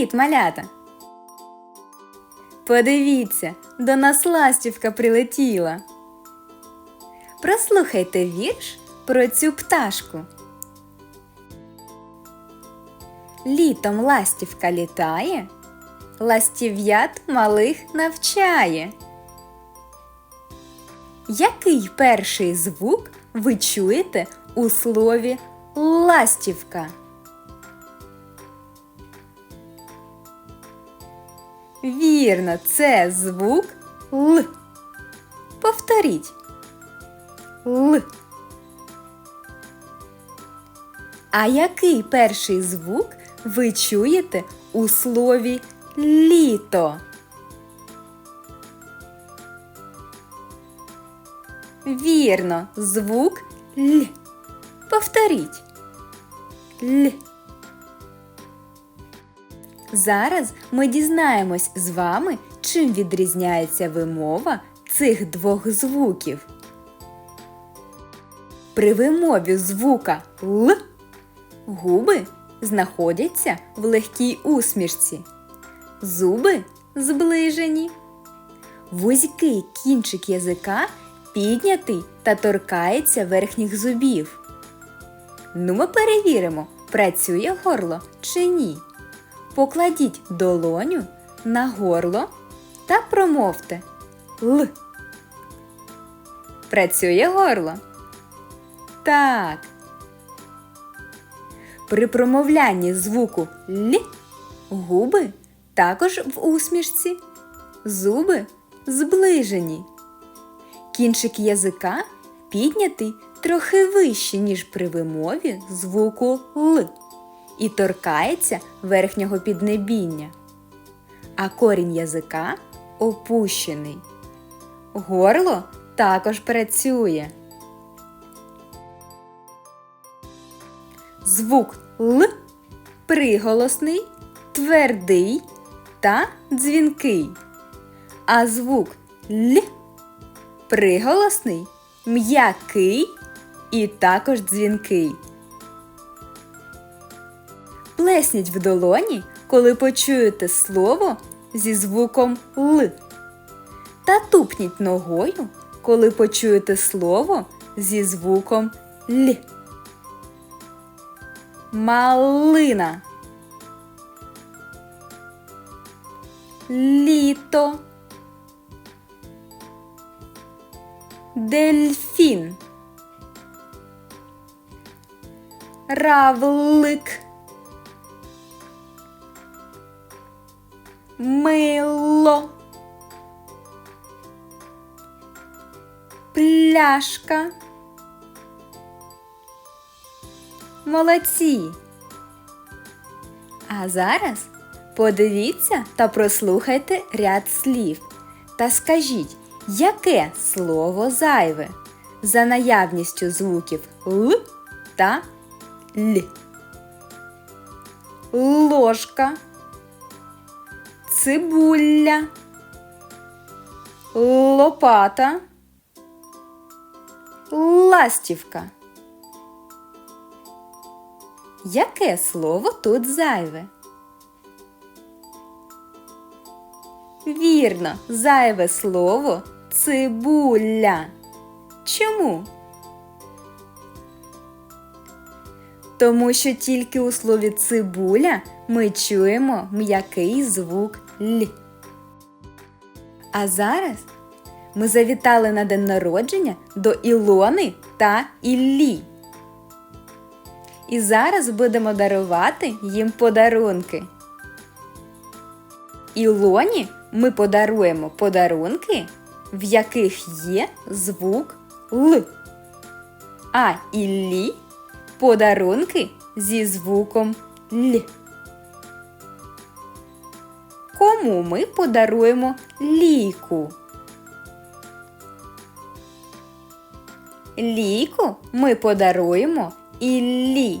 Привіт, малята! Подивіться, до нас ластівка прилетіла. Прослухайте вірш про цю пташку. Літом ластівка літає, ластів'ят малих навчає. Який перший звук ви чуєте у слові ластівка? Вірно, це звук Л. Повторіть. Л. А який перший звук ви чуєте у слові літо? Вірно, звук Л. Повторіть. Л. Зараз ми дізнаємось з вами, чим відрізняється вимова цих двох звуків. При вимові звука Л губи знаходяться в легкій усмішці, зуби зближені. Вузький кінчик язика піднятий та торкається верхніх зубів. Ну, ми перевіримо, працює горло чи ні. Покладіть долоню на горло та промовте Л. Працює горло. Так. При промовлянні звуку Л губи також в усмішці, зуби зближені. Кінчик язика піднятий трохи вище, ніж при вимові звуку Л і торкається верхнього піднебіння, а корінь язика опущений. Горло також працює. Звук Л приголосний, твердий та дзвінкий. А звук Л приголосний, м'який і також дзвінкий. Плесніть в долоні, коли почуєте слово зі звуком Л. Та тупніть ногою, коли почуєте слово зі звуком Л. Малина. Літо. Дельфін. Равлик. Мило. Пляшка. Молодці. А зараз подивіться та прослухайте ряд слів та скажіть, яке слово зайве за наявністю звуків Л та Л. Ложка цибуля, лопата, ластівка. Яке слово тут зайве? Вірно, зайве слово цибуля. Чому? Тому що тільки у слові цибуля ми чуємо м'який звук Л. А зараз ми завітали на день народження до Ілони та Іллі. І зараз будемо дарувати їм подарунки. Ілоні ми подаруємо подарунки, в яких є звук Л. А Іллі подарунки зі звуком Л. Кому ми подаруємо ліку? Ліку ми подаруємо Іллі.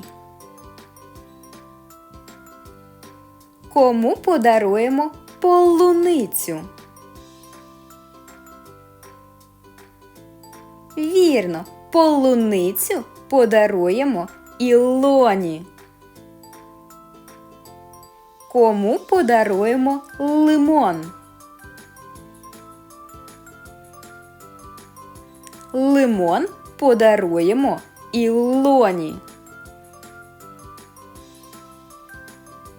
Кому подаруємо полуницю? Вірно, полуницю подаруємо Ілоні. Кому подаруємо лимон? Лимон подаруємо Ілоні.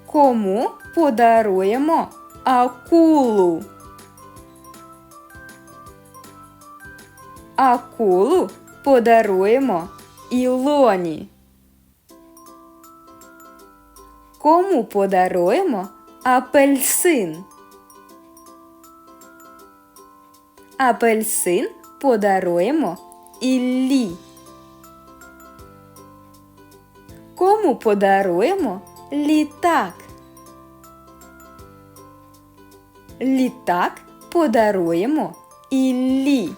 Кому подаруємо акулу? Акулу подаруємо Ілоні. Кому подаруємо апельсин? Апельсин подаруємо Іллі. Кому подаруємо літак? Літак подаруємо Іллі.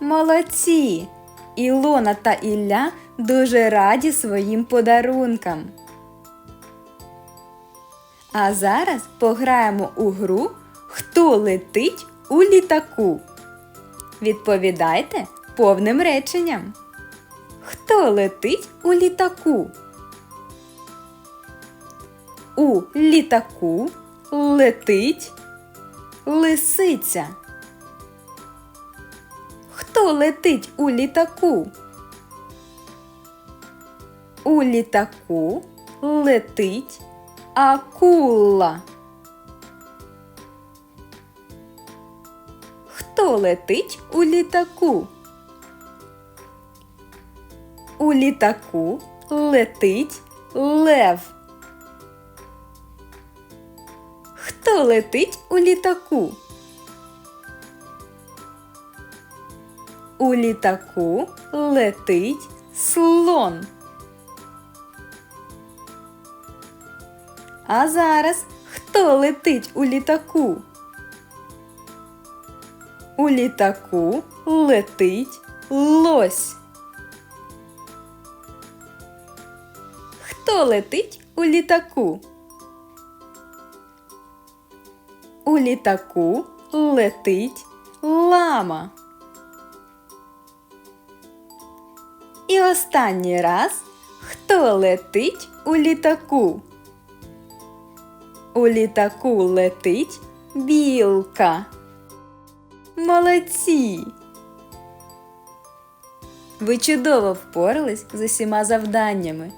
Молодці! Ілона та Ілля дуже раді своїм подарункам. А зараз пограємо у гру Хто летить у літаку? Відповідайте повним реченням. Хто летить у літаку? У літаку летить лисиця. Хто летить у літаку? У літаку летить акула. Хто летить у літаку? У літаку летить лев. Хто летить у літаку? У літаку летить слон. А зараз хто летить у літаку? У літаку летить лось. Хто летить у літаку? У літаку летить лама. І останній раз хто летить у літаку? У літаку летить білка. Молодці! Ви чудово впорались з усіма завданнями.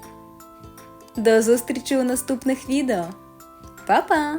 До зустрічі у наступних відео. Па-па!